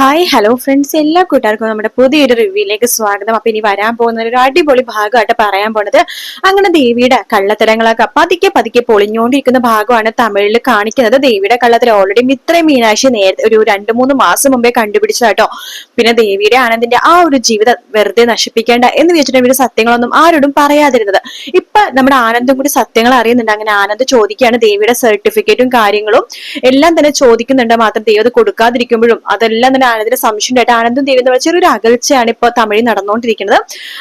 Hi hello friends എല്ലാ കൂട്ടുകാർക്കും നമ്മുടെ പുതിയൊരു റിവ്യൂയിലേക്ക് സ്വാഗതം. അപ്പൊ ഇനി വരാൻ പോകുന്ന ഒരു അടിപൊളി ഭാഗമായിട്ട് പറയാൻ പോണത് അങ്ങനെ ദേവിയുടെ കള്ളത്തരങ്ങളൊക്കെ പതുക്കെ പതുക്കെ പൊളിഞ്ഞുകൊണ്ടിരിക്കുന്ന ഭാഗമാണ് തമിഴിൽ കാണിക്കുന്നത്. ദേവിയുടെ കള്ളത്തരം ഓൾറെഡി ഇത്രയും മീനാക്ഷി നേരത്തെ ഒരു രണ്ടു മൂന്ന് മാസം മുമ്പേ കണ്ടുപിടിച്ചതാട്ടോ പിന്നെ ദേവിയുടെ ആനന്ദിന്റെ ആ ഒരു ജീവിതം വെറുതെ നശിപ്പിക്കേണ്ട എന്ന് വെച്ചിട്ട് ഇവർ സത്യങ്ങളൊന്നും ആരോടും പറയാതിരുന്നത്. ഇപ്പൊ നമ്മുടെ ആനന്ദും കൂടി സത്യങ്ങൾ അറിയുന്നുണ്ട്. അങ്ങനെ ആനന്ദ് ചോദിക്കുകയാണ് ദേവിയുടെ സർട്ടിഫിക്കറ്റും കാര്യങ്ങളും എല്ലാം തന്നെ ചോദിക്കുന്നുണ്ട്. മാത്രം ദേവത് കൊടുക്കാതിരിക്കുമ്പോഴും അതെല്ലാം തന്നെ ആനന്ദിന് സംശയം ഉണ്ടായിട്ട് ആനന്ദും ദേവി തമ്മിൽ ചെറിയൊരു അകൽച്ചയാണ് ഇപ്പൊ തമിഴിൽ നടന്നുകൊണ്ടിരിക്കുന്നത്.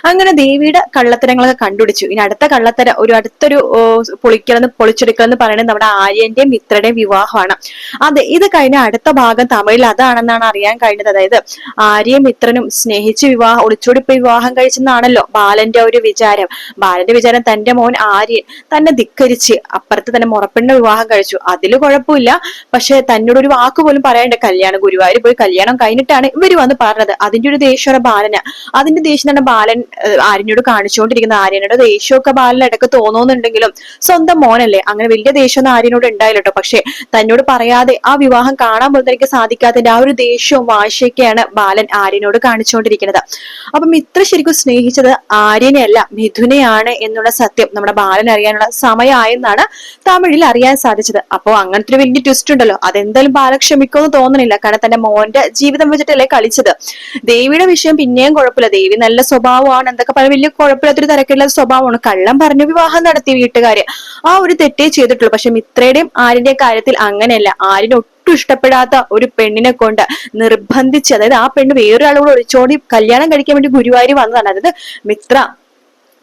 അങ്ങനെ ദേവിയുടെ കള്ളത്തരങ്ങളൊക്കെ കണ്ടുപിടിച്ചു. ഇനി അടുത്ത കള്ളത്തര ഒരു അടുത്തൊരു പൊളിക്കലെന്ന് പൊളിച്ചെടുക്കലെന്ന് പറയുന്നത് നമ്മുടെ ആര്യന്റെയും മിത്രയുടെയും വിവാഹമാണ്. അതെ ഇത് കഴിഞ്ഞ അടുത്ത ഭാഗം തമിഴിൽ അതാണെന്നാണ് അറിയാൻ കഴിഞ്ഞത്. അതായത് ആര്യയും മിത്രനും സ്നേഹിച്ച് വിവാഹം ഒളിച്ചോടി പോയി വിവാഹം കഴിച്ചെന്നാണല്ലോ ബാലന്റെ ഒരു വിചാരം. ബാലന്റെ വിചാരം തന്റെ മോൻ ആര്യൻ തന്നെ ധിക്കരിച്ച് അപ്പുറത്ത് തന്നെ മുറപ്പെണ്ണ വിവാഹം കഴിച്ചു. അതിൽ കുഴപ്പമില്ല. പക്ഷെ തന്നോട് ഒരു വാക്ക് പോലും പറയണ്ട. കല്യാണം ഗുരുവായൂർ പോയി കല്യാണം കഴിഞ്ഞിട്ടാണ് ഇവർ വന്ന് പറഞ്ഞത്. അതിന്റെ ഒരു ദേഷ്യമാണ് ബാലന്. അതിന്റെ ദേഷ്യം തന്നെ ബാലൻ ആര്യനോട് കാണിച്ചുകൊണ്ടിരിക്കുന്ന ആര്യനോട് ദേഷ്യമൊക്കെ ബാലൻ ഇടയ്ക്ക് തോന്നുന്നുണ്ടെങ്കിലും സ്വന്തം മോനല്ലേ? അങ്ങനെ വലിയ ദേഷ്യം ഒന്നും ആര്യനോട് ഉണ്ടായില്ല കേട്ടോ. പക്ഷെ തന്നോട് പറയാതെ ആ വിവാഹം കാണാൻ പോലും തനിക്ക് സാധിക്കാത്തതിന്റെ ആ ഒരു ദേഷ്യവും വാശിയൊക്കെയാണ് ബാലൻ ആര്യനോട് കാണിച്ചുകൊണ്ടിരിക്കുന്നത്. അപ്പം ഇത്ര ശരിക്കും സ്നേഹിച്ചത് ആര്യനെയല്ല മിഥുനെയാണ് എന്നുള്ള സത്യം നമ്മുടെ ബാലൻ അറിയാനുള്ള സമയമായെന്നാണ് തമിഴിൽ അറിയാൻ സാധിച്ചത്. അപ്പോ അങ്ങനത്തെ ഒരു വലിയ ട്വിസ്റ്റ് ഉണ്ടല്ലോ. അതെന്തായാലും ബാലൻ ക്ഷമിക്കുമെന്ന് തോന്നുന്നില്ല. കാരണം തന്റെ മോന്റെ ജീവിതം വെച്ചിട്ടല്ലേ കളിച്ചത്. ദേവിയുടെ വിഷയം പിന്നെയും കുഴപ്പമില്ല. ദേവി നല്ല സ്വഭാവമാണ്. എന്തൊക്കെ പറയാൻ വലിയ കുഴപ്പമില്ലാത്തൊരു തിരക്കുള്ള സ്വഭാവമാണ്. കള്ളം പറഞ്ഞു വിവാഹം നടത്തി വീട്ടുകാര് ആ ഒരു തെറ്റേ ചെയ്തിട്ടുള്ളൂ. പക്ഷെ മിത്രയുടെയും ആരിന്റെ കാര്യത്തിൽ അങ്ങനെയല്ല. ആരിന് ഒട്ടും ഇഷ്ടപ്പെടാത്ത ഒരു പെണ്ണിനെ കൊണ്ട് നിർബന്ധിച്ച് അതായത് ആ പെണ്ണ് വേറൊരാളോട് ഒളിച്ചോടി കല്യാണം കഴിക്കാൻ വേണ്ടി ഗുരുവായൂർ വന്നതാണ്. അതായത് മിത്ര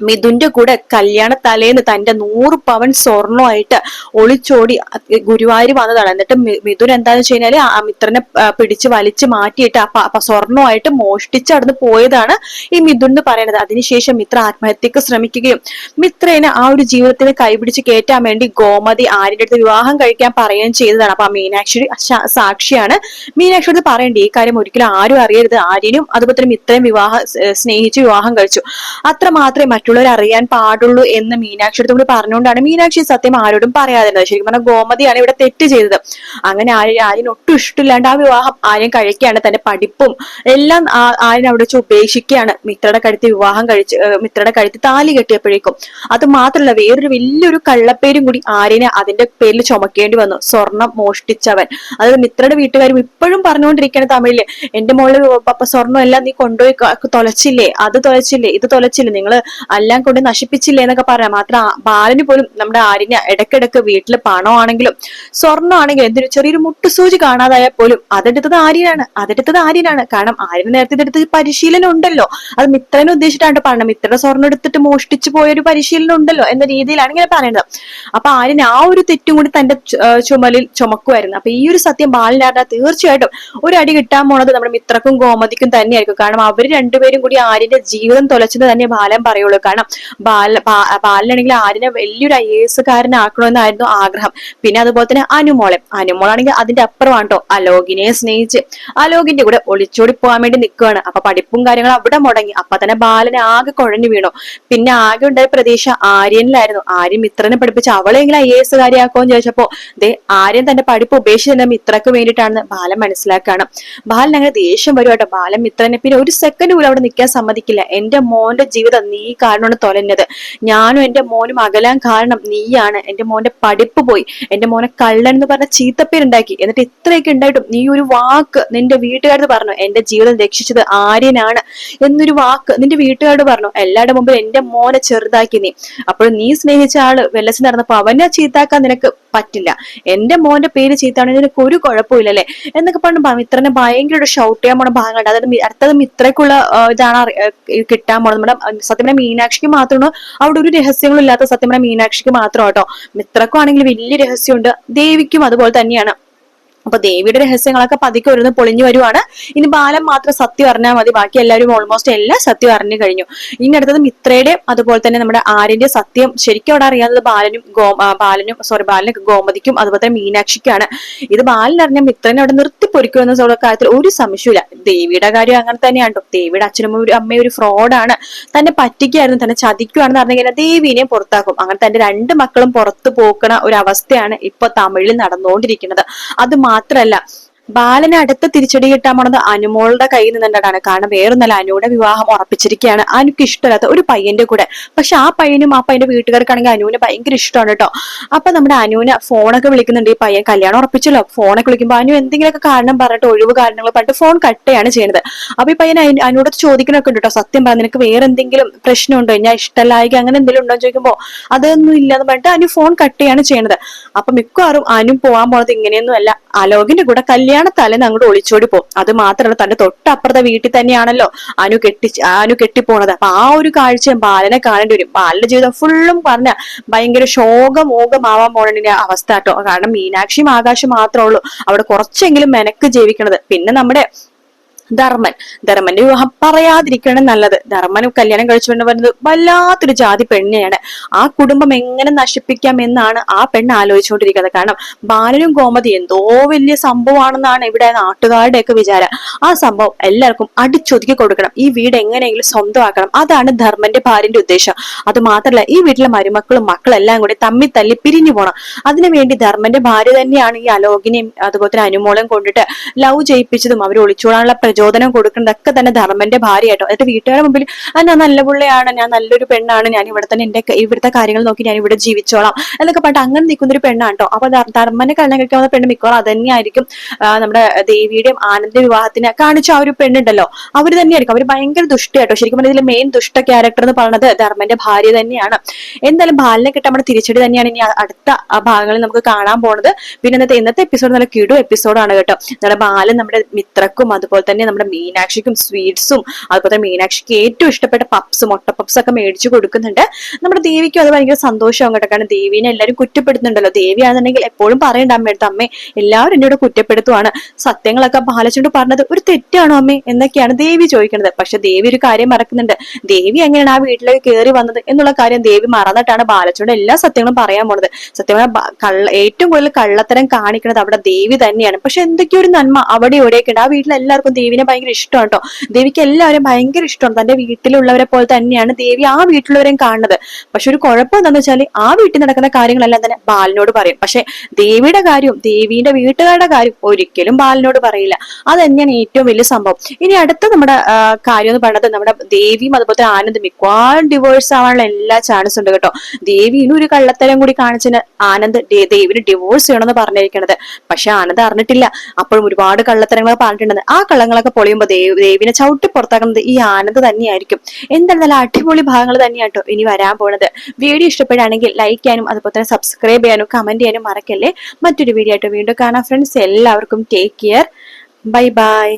മിഥുന്റെ കൂടെ കല്യാണ തലേന്ന് തന്റെ നൂറ് പവൻ സ്വർണമായിട്ട് ഒളിച്ചോടി ഗുരുവായൂർ വന്നതാണ്. എന്നിട്ട് മിഥുൻ എന്താന്ന് വെച്ച് കഴിഞ്ഞാൽ ആ മിത്രനെ പിടിച്ച് വലിച്ച് മാറ്റിയിട്ട് ആ സ്വർണമായിട്ട് മോഷ്ടിച്ച് അവിടുന്ന് പോയതാണ് ഈ മിഥുൻ എന്ന് പറയുന്നത്. അതിനുശേഷം മിത്ര ആത്മഹത്യക്ക് ശ്രമിക്കുകയും മിത്രനെ ആ ഒരു ജീവിതത്തിന് കൈപിടിച്ച് കയറ്റാൻ വേണ്ടി ഗോമതി ആര്യന്റെ അടുത്ത് വിവാഹം കഴിക്കാൻ പറയുകയും ചെയ്തതാണ്. അപ്പൊ ആ മീനാക്ഷി സാക്ഷിയാണ്. മീനാക്ഷി അടുത്ത് പറയണ്ടേ ഈ കാര്യം ഒരിക്കലും ആരും അറിയരുത്. ആര്യനും അതുപോലെ തന്നെ മിത്രയും വിവാഹം സ്നേഹിച്ച് വിവാഹം കഴിച്ചു. അത്ര മാത്രമേ മറ്റുള്ളവർ അറിയാൻ പാടുള്ളൂ എന്ന് മീനാക്ഷി അടുത്ത് കൂടി പറഞ്ഞുകൊണ്ടാണ് മീനാക്ഷി സത്യം ആരോടും പറയാതിരുന്നത്. ശരിക്കും പറഞ്ഞാൽ ഗോമതിയാണ് ഇവിടെ തെറ്റ് ചെയ്തത്. അങ്ങനെ ആര്യ ആര്യന് ഒട്ടും ഇഷ്ടമില്ലാണ്ട് ആ വിവാഹം ആര്യൻ കഴിക്കുകയാണ്. തന്റെ പഠിപ്പും എല്ലാം ആര്യൻ അവിടെ വെച്ച് ഉപേക്ഷിക്കുകയാണ്. മിത്രയുടെ കഴുത്തി വിവാഹം കഴിച്ച് മിത്രയുടെ കഴുത്തി താലി കെട്ടിയപ്പോഴേക്കും അത് മാത്രമല്ല വേറൊരു വലിയൊരു കള്ളപ്പേരും കൂടി ആര്യനെ അതിന്റെ പേരിൽ ചുമക്കേണ്ടി വന്നു. സ്വർണം മോഷ്ടിച്ചവൻ. അതായത് മിത്രയുടെ വീട്ടുകാരും ഇപ്പോഴും പറഞ്ഞുകൊണ്ടിരിക്കുകയാണ് തമിഴിൽ. എന്റെ മോൾ സ്വർണം എല്ലാം നീ കൊണ്ടുപോയി തൊലച്ചില്ലേ? അത് തൊലച്ചില്ലേ? ഇത് തൊലച്ചില്ലേ? നിങ്ങൾ എല്ലാം കൊണ്ട് നശിപ്പിച്ചില്ലേ എന്നൊക്കെ പറയാം. മാത്രം ബാലന് പോലും നമ്മുടെ ആര്യന് ഇടക്കിടക്ക് വീട്ടിൽ പണമാണെങ്കിലും സ്വർണമാണെങ്കിലും എന്തൊരു ചെറിയൊരു മുട്ടുസൂചി കാണാതായാൽ പോലും അതെടുത്തത് ആര്യനാണ്. അതെടുത്തത് ആര്യനാണ്. കാരണം ആര്യന് നേരത്തെ ഇതെടുത്ത് പരിശീലനം ഉണ്ടല്ലോ. അത് മിത്രനെ ഉദ്ദേശിച്ചിട്ടാണ് പറഞ്ഞത് മിത്രയുടെ സ്വർണം എടുത്തിട്ട് മോഷ്ടിച്ചു പോയൊരു പരിശീലനം ഉണ്ടല്ലോ എന്ന രീതിയിലാണ് ഇങ്ങനെ പറയുന്നത്. അപ്പൊ ആര്യൻ ആ ഒരു തെറ്റും കൂടി തന്റെ ചുമലിൽ ചുമക്കുമായിരുന്നു. അപ്പൊ ഈ ഒരു സത്യം ബാലനാരുടെ തീർച്ചയായിട്ടും ഒരു അടി കിട്ടാൻ പോണത് നമ്മുടെ മിത്രക്കും ഗോമതിക്കും തന്നെയായിരിക്കും. കാരണം അവർ രണ്ടുപേരും കൂടി ആര്യന്റെ ജീവിതം തുലച്ചെന്ന് തന്നെ ബാലൻ പറയുള്ളൂ. കാരണം ബാല ബാലനാണെങ്കിൽ ആര്യനെ വലിയൊരു ഐ എസ് കാരനാക്കണമെന്നായിരുന്നു ആഗ്രഹം. പിന്നെ അതുപോലെ തന്നെ അനുമോളെ. അനുമോളാണെങ്കിൽ അതിന്റെ അപ്പുറമാണ് കേട്ടോ അലോകിനെ സ്നേഹിച്ച്. അലോകിന്റെ കൂടെ ഒളിച്ചോടി പോകാൻ വേണ്ടി നിൽക്കുകയാണ്. അപ്പൊ പഠിപ്പും കാര്യങ്ങളും അവിടെ മുടങ്ങി. അപ്പൊ തന്നെ ബാലനെ ആകെ കുഴഞ്ഞു വീണു. പിന്നെ ആകെ ഉണ്ടായ പ്രതീക്ഷ ആര്യനിലായിരുന്നു. ആര്യൻ മിത്രനെ പഠിപ്പിച്ച് അവളെങ്കിലും ഐ എസ് കാര്യമാക്കുമെന്ന് ചോദിച്ചപ്പോ ദേ ആര്യൻ തന്റെ പഠിപ്പ് ഉപേക്ഷിച്ച് തന്നെ മിത്രക്ക് വേണ്ടിയിട്ടാണെന്ന് ബാലൻ മനസ്സിലാക്കുകയാണ് ബാലൻ അങ്ങനെ ദേഷ്യം വരുവാട്ടോ ബാലൻ മിത്രനെ പിന്നെ ഒരു സെക്കൻഡ് പോലും അവിടെ നിൽക്കാൻ സമ്മതിക്കില്ല. എന്റെ മോന്റെ ജീവിതം നീ കാരണമാണ് തൊലഞ്ഞത്. ഞാനും എന്റെ മോനും അകലാൻ കാരണം നീയാണ്. എന്റെ മോന്റെ പഠിപ്പ് പോയി. എന്റെ മോനെ കള്ളൻ എന്ന് പറഞ്ഞ ചീത്തപ്പേരുണ്ടാക്കി. എന്നിട്ട് ഇത്രയൊക്കെ ഉണ്ടായിട്ടും നീ ഒരു വാക്ക് നിന്റെ വീട്ടുകാരോട് പറഞ്ഞു. എന്റെ ജീവിതം രക്ഷിച്ചത് ആര്യനാണ്. എന്നൊരു വാക്ക് നിന്റെ വീട്ടുകാരോട് പറഞ്ഞു. എല്ലാവരുടെ മുമ്പിൽ എന്റെ മോനെ ചെറുതാക്കി നീ. അപ്പോൾ നീ സ്നേഹിച്ച ആൾ വെല്ലസ് നടന്നപ്പോ അവനെ ചീത്താക്കാൻ നിനക്ക് പറ്റില്ല. എന്റെ മോന്റെ പേര് ചീത്താണെങ്കിൽ നിനക്ക് ഒരു കുഴപ്പമില്ല അല്ലെ എന്നൊക്കെ പറഞ്ഞു മിത്രനെ ഭയങ്കര ഒരു ഷൗട്ട് ചെയ്യാൻ പോണ ഭാഗങ്ങളുണ്ട് അതായത് അടുത്തത് മിത്രക്കുള്ള ഇതാണ് കിട്ടാൻ പോണത്. നമ്മുടെ ആ, സത്യം പറഞ്ഞാൽ മീനാക്ഷിക്ക് മാത്രമാണ് അവിടെ ഒരു രഹസ്യങ്ങളും ഇല്ലാത്ത സത്യം പറഞ്ഞാൽ മീനാക്ഷിക്ക് മാത്രം കേട്ടോ മിത്രക്കും ആണെങ്കിൽ വലിയ രഹസ്യമുണ്ട്. ദേവിക്കും അതുപോലെ തന്നെയാണ്. അപ്പൊ ദേവിയുടെ രഹസ്യങ്ങളൊക്കെ പതുക്കെ ഒരു പൊളിഞ്ഞു വരുവാണ്. ഇനി ബാലൻ മാത്രം സത്യം അറിഞ്ഞാൽ മതി. ബാക്കി എല്ലാവരും ഓൾമോസ്റ്റ് എല്ലാം സത്യം അറിഞ്ഞു കഴിഞ്ഞു. ഇനി അടുത്തത് മിത്രയുടെ അതുപോലെ തന്നെ നമ്മുടെ ആര്യന്റെ സത്യം. ശരിക്കും അവിടെ അറിയാവുന്നത് ബാലനും ഗോ ബാലനും സോറി ബാലനും ഗോമതിക്കും അതുപോലെ തന്നെ മീനാക്ഷിക്കാണ്. ഇത് ബാലൻ അറിഞ്ഞ മിത്രനെ അവിടെ നിർത്തി പൊരിക്കും എന്ന കാര്യത്തിൽ ഒരു സംശയമില്ല ദേവിയുടെ കാര്യം അങ്ങനെ തന്നെയാണ്. ദേവിയുടെ അച്ഛനും ഒരു അമ്മയും ഒരു ഫ്രോഡാണ് തന്നെ പറ്റിക്കായിരുന്നു തന്നെ ചതിക്കുവാണെന്ന് പറഞ്ഞു കഴിഞ്ഞാൽ പുറത്താക്കും. അങ്ങനെ തന്റെ രണ്ട് മക്കളും പുറത്തു പോക്കണ ഒരു അവസ്ഥയാണ് ഇപ്പൊ തമിഴിൽ നടന്നുകൊണ്ടിരിക്കുന്നത്. അത് മാത്രല്ല. ബാലന് അടുത്ത തിരിച്ചടി പോണത് അനുമോളുടെ കയ്യിൽ നിന്നിട്ടാണ് കാരണം വേറൊന്നല്ല അനുവിടെ വിവാഹം ഉറപ്പിച്ചിരിക്കുകയാണ്. അനുക്ക് ഇഷ്ടമല്ലാത്ത ഒരു പയ്യന്റെ കൂടെ. പക്ഷെ ആ പയ്യനും ആ പയ്യന്റെ വീട്ടുകാർക്കാണെങ്കിൽ അനുവിന് ഭയങ്കര ഇഷ്ടമാണ് കേട്ടോ. അപ്പൊ നമ്മുടെ അനുവിനെ ഫോണൊക്കെ വിളിക്കുന്നുണ്ട്. ഈ പയ്യൻ കല്യാണം ഉറപ്പിച്ചല്ലോ. ഫോണൊക്കെ വിളിക്കുമ്പോൾ അനു എന്തെങ്കിലുമൊക്കെ കാരണം പറഞ്ഞിട്ട് ഒഴിവ് കാരണങ്ങൾ പറഞ്ഞിട്ട് ഫോൺ കട്ടയാണ് ചെയ്യുന്നത്. അപ്പൊ ഈ പയ്യൻ അനുവിടെ ചോദിക്കണൊക്കെ ഉണ്ട് കേട്ടോ. സത്യം പറഞ്ഞ നിനക്ക് വേറെ എന്തെങ്കിലും പ്രശ്നമുണ്ടോ ഞാൻ ഇഷ്ടമല്ലായിക അങ്ങനെ എന്തെങ്കിലും ഉണ്ടോ ചോദിക്കുമ്പോൾ അതൊന്നും ഇല്ലാന്ന് പറഞ്ഞിട്ട് അനു ഫോൺ കട്ടയാണ് ചെയ്യണത് അപ്പൊ മിക്കവാറും അനു പോകാൻ പോണത് ഇങ്ങനെയൊന്നും അല്ല അലോകിന്റെ കൂടെ കല്യാണ തലേന്ന് അങ്ങോട്ട് ഒളിച്ചോടി പോകും. അത് മാത്രമല്ല തന്റെ തൊട്ടപ്പുറത്തെ വീട്ടിൽ തന്നെയാണല്ലോ അനു കെട്ടി അനു കെട്ടിപ്പോണത്. അപ്പൊ ആ ഒരു കാഴ്ച ബാലനെ കാണേണ്ടി വരും. ബാലന്റെ ജീവിതം ഫുള്ളും പറഞ്ഞ ഭയങ്കര ശോകമോകമാവാൻ പോണതിന്റെ അവസ്ഥ കേട്ടോ. കാരണം മീനാക്ഷിയും ആകാശം മാത്രമേ ഉള്ളൂ. അവിടെ കുറച്ചെങ്കിലും മെനക്ക് ജീവിക്കണത്. പിന്നെ നമ്മുടെ ധർമ്മൻ. ധർമ്മന്റെ വിവാഹം പറയാതിരിക്കണം നല്ലത്. ധർമ്മനും കല്യാണം കഴിച്ചുകൊണ്ട് വരുന്നത് വല്ലാത്തൊരു ജാതി പെണ്ണെയാണ് ആ കുടുംബം എങ്ങനെ നശിപ്പിക്കാം എന്നാണ് ആ പെണ്ണ് ആലോചിച്ചുകൊണ്ടിരിക്കുന്നത്. കാരണം ബാലനും ഗോമതി എന്തോ വലിയ സംഭവമാണെന്നാണ് ഇവിടെ നാട്ടുകാരുടെ ഒക്കെ വിചാരം. ആ സംഭവം എല്ലാവർക്കും അടിച്ചൊതുക്കി കൊടുക്കണം. ഈ വീട് എങ്ങനെയെങ്കിലും സ്വന്തമാക്കണം. അതാണ് ധർമ്മന്റെ ഭാര്യന്റെ ഉദ്ദേശം. അത് മാത്രമല്ല ഈ വീട്ടിലെ മരുമക്കളും മക്കളെല്ലാം കൂടി തമ്മി തല്ലി പിരിഞ്ഞു പോണം. അതിനുവേണ്ടി ധർമ്മന്റെ ഭാര്യ തന്നെയാണ് ഈ അലോകിനെയും അതുപോലെ തന്നെ അനുമോളം കൊണ്ടിട്ട് ലവ് ചെയ്യിപ്പിച്ചതും അവർ ഒളിച്ചോടാനുള്ള പ്രചോദനം കൊടുക്കുന്നതൊക്കെ തന്നെ ധർമ്മന്റെ ഭാര്യ കേട്ടോ എന്നിട്ട് വീട്ടുകാരുടെ മുമ്പിൽ ആ ഞാൻ നല്ല പുള്ളിയാണ് ഞാൻ നല്ലൊരു പെണ്ണാണ് ഞാൻ ഇവിടെ തന്നെ എന്റെ ഇവിടുത്തെ കാര്യങ്ങൾ നോക്കി ഞാൻ ഇവിടെ ജീവിച്ചോളാം എന്നൊക്കെ പറഞ്ഞിട്ട് അങ്ങനെ നിൽക്കുന്ന ഒരു പെണ്ണാണ് കേട്ടോ. അപ്പൊ ധർ- ധർമ്മനെ കല്യാണം കഴിക്കാവുന്ന പെണ്ണ് മിക്കവാറും അത് തന്നെയായിരിക്കും നമ്മുടെ ദേവിയുടെയും ആനന്ദ വിവാഹത്തിന് കാണിച്ച ആ ഒരു പെണ്ണുണ്ടല്ലോ. അവർ തന്നെയായിരിക്കും. അവർ ഭയങ്കര ദുഷ്ടയാട്ടോ. ശരിക്കും പറഞ്ഞാൽ ഇതിലെ മെയിൻ ദുഷ്ട ക്യാരക്ടർ എന്ന് പറയുന്നത് ധർമ്മന്റെ ഭാര്യ തന്നെയാണ്. എന്തായാലും ബാലിനെ കിട്ടാൻ നമ്മുടെ തിരിച്ചടി തന്നെയാണ് ഇനി അടുത്ത ഭാഗങ്ങളിൽ നമുക്ക് കാണാൻ പോണത്. പിന്നെ ഇന്നത്തെ ഇന്നത്തെ എപ്പിസോഡ് നല്ല കിടു എപ്പിസോഡാണ് കേട്ടോ. നമ്മുടെ ബാലൻ നമ്മുടെ മിത്രക്കും അതുപോലെ തന്നെ നമ്മുടെ മീനാക്ഷിക്കും സ്വീറ്റ്സും അതുപോലെ തന്നെ മീനാക്ഷിക്ക് ഏറ്റവും ഇഷ്ടപ്പെട്ട പപ്സ് മുട്ട പപ്സ് ഒക്കെ മേടിച്ചു കൊടുക്കുന്നുണ്ട്. നമ്മുടെ ദേവിക്കും അത് ഭയങ്കര സന്തോഷമാകും കേട്ടോ. കാരണം ദേവീനെ എല്ലാവരും കുറ്റപ്പെടുത്തുന്നുണ്ടല്ലോ. ദേവിയാണെന്നുണ്ടെങ്കിൽ എപ്പോഴും പറയണ്ട അമ്മയുടെ അമ്മേ. എല്ലാവരും എന്നോട് കുറ്റപ്പെടുത്തുവാണ്. സത്യങ്ങളൊക്കെ ബാലച്ചുണ്ട് പറഞ്ഞത് ഒരു തെറ്റാണോ അമ്മേ? എന്നൊക്കെയാണ് ദേവി ചോദിക്കുന്നത്. പക്ഷെ ദേവി ഒരു കാര്യം മറക്കുന്നുണ്ട്. ദേവി എങ്ങനെയാണ് ആ വീട്ടിലേക്ക് കയറി വന്നത് എന്നുള്ള കാര്യം ദേവി മറന്നിട്ടാണ് ബാലച്ചുണ്ട് എല്ലാ സത്യങ്ങളും പറയാൻ പോണത്. സത്യം കള്ള ഏറ്റവും കൂടുതൽ കള്ളത്തരം കാണിക്കുന്നത് അവിടെ ദേവി തന്നെയാണ്. പക്ഷെ എന്തൊക്കെയോ ഒരു നന്മ അവിടെ ഇവിടെയൊക്കെ ഉണ്ട്. ആ വീട്ടിൽ എല്ലാവർക്കും ദേവിനെ ഭയങ്കര ഇഷ്ടമാണ് കേട്ടോ. ദേവിക്ക് എല്ലാവരും ഭയങ്കര ഇഷ്ടമാണ്. തന്റെ വീട്ടിലുള്ളവരെ പോലെ തന്നെയാണ് ദേവി ആ വീട്ടിലുള്ളവരെയും കാണുന്നത്. പക്ഷെ ഒരു കുഴപ്പം എന്താണെന്ന് വെച്ചാൽ ആ വീട്ടിൽ നടക്കുന്ന കാര്യങ്ങളെല്ലാം തന്നെ ബാലിനോട് പറയും. പക്ഷെ ദേവിയുടെ കാര്യവും ദേവിയുടെ വീട്ടുകാരുടെ കാര്യം ഒരിക്കലും ബാലിനോട് പറയില്ല. അത് തന്നെയാണ് ഏറ്റവും വലിയ സംഭവം. ഇനി അടുത്ത നമ്മുടെ കാര്യം എന്ന് പറയുന്നത് നമ്മുടെ ദേവിയും അതുപോലെ തന്നെ ആനന്ദ് മിക്കവാറും ഡിവോഴ്സ് ആവാനുള്ള എല്ലാ ചാൻസും ഉണ്ട് കേട്ടോ. ദേവി ഒരു കള്ളത്തരം കൂടി കാണിച്ചതിന് ആനന്ദ് ദേവിന് ഡിവോഴ്സ് ചെയ്യണമെന്ന് പറഞ്ഞിരിക്കണത്. പക്ഷെ ആനന്ദ് അറിഞ്ഞിട്ടില്ല. അപ്പോഴും ഒരുപാട് കള്ളത്തരങ്ങൾ പറഞ്ഞിട്ടുണ്ടെന്ന്. ആ കള്ളങ്ങളൊക്കെ പൊളിയുമ്പോൾ ദേവ് ദേവിനെ ചവിട്ടി പുറത്താക്കുന്നത് ഈ ആനന്ദ് തന്നെയായിരിക്കും. എന്തായാലും അടിപൊളി ഭാഗങ്ങൾ തന്നെയാട്ടോ ഇനി വരാൻ പോണത്. വീഡിയോ ഇഷ്ടപ്പെടുകയാണെങ്കിൽ ലൈക്ക് ചെയ്യാനും അതുപോലെ തന്നെ സബ്സ്ക്രൈബ് ചെയ്യാനും കമന്റ് ചെയ്യാനും മറക്കല്ലേ. മറ്റൊരു വീഡിയോ ആയിട്ട് വീണ്ടും കാണാം ഫ്രണ്ട്സ് എല്ലാവർക്കും ടേക്ക് കെയർ ബൈ ബൈ